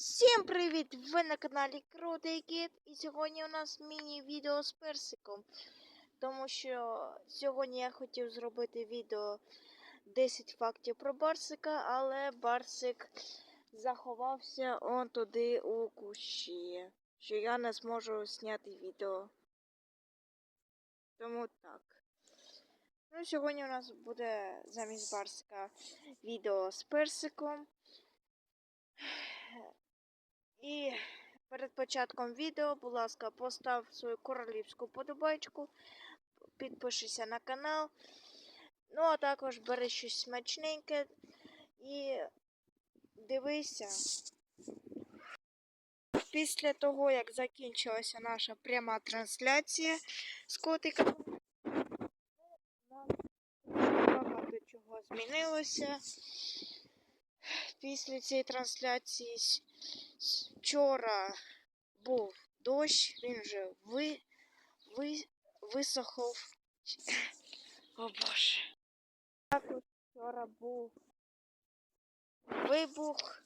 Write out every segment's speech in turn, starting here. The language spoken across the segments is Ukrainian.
Всім привіт! Ви на каналі Крутий Кіт і сьогодні у нас міні-відео з персиком. Тому що сьогодні я хотів зробити відео 10 фактів про Барсика, але Барсик заховався он туди у кущі. Що я не зможу зняти відео. Тому так. Ну, сьогодні у нас буде замість Барсика відео з персиком. І перед початком відео, будь ласка, постав свою королівську подобайку, підпишися на канал. Ну, а також бери щось смачненьке і дивися. Після того, як закінчилася наша пряма трансляція з котиком, у нас багато чого змінилося. Після цієї трансляції вчора був дощ, він вже ви, ви, висохов. О Боже. Також вчора був вибух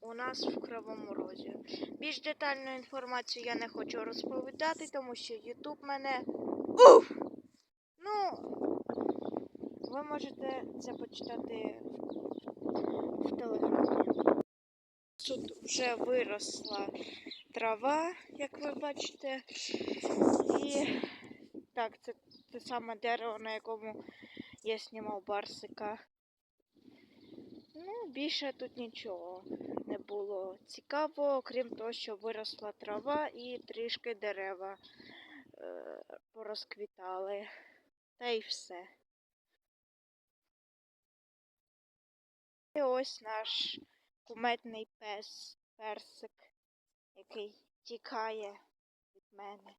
у нас в Кривому Розі. Більш детальну інформацію я не хочу розповідати, тому що Ютуб мене. Уф! Ну, ви можете це почитати в телеграмі. Тут вже виросла трава, як ви бачите. І так, це те саме дерево, на якому я знімав барсика. Ну, більше тут нічого не було цікавого, крім того, що виросла трава і трішки дерева е, порозквітали. Та й все. І ось наш куметний пес, персик, який тікає від мене.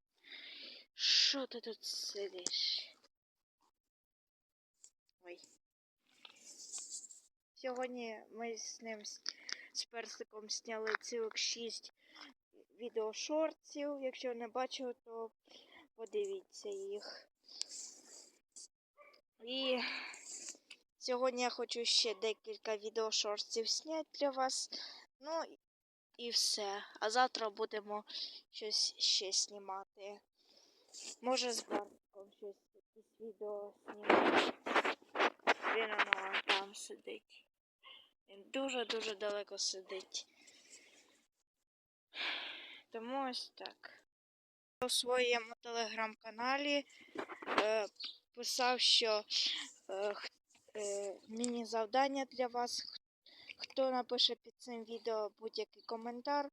Що ти тут сидиш? Ой. Сьогодні ми з ним з, персиком зняли цілих шість відеошортів. Якщо не бачили, то подивіться їх. І Сьогодні я хочу ще декілька відеошортів зняти для вас. Ну і все. А завтра будемо щось ще знімати. Може з Бартком щось якісь відео знімати. Він воно там сидить. Він дуже-дуже далеко сидить. Тому ось так. У своєму телеграм-каналі е, писав, що е, е, міні-завдання для вас. Хто напише під цим відео будь-який коментар,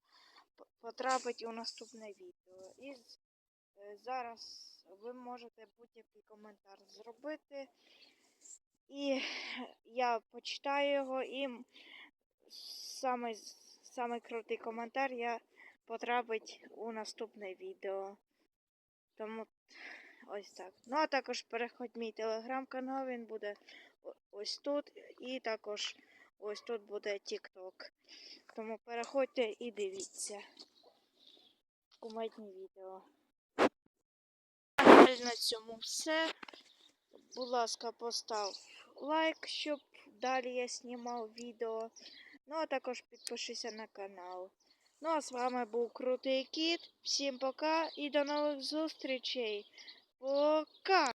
потрапить у наступне відео. І е, зараз ви можете будь-який коментар зробити. І я почитаю його, і самий, самий крутий коментар я потрапить у наступне відео. Тому ось так. Ну а також переходь мій телеграм-канал, він буде ось тут. І також ось тут буде TikTok. Тому переходьте і дивіться. Кумедні відео. На цьому все. Будь ласка, постав лайк, щоб далі я знімав відео. Ну, а також підпишися на канал. Ну, а з вами був Крутий Кіт. Всім пока і до нових зустрічей. Пока!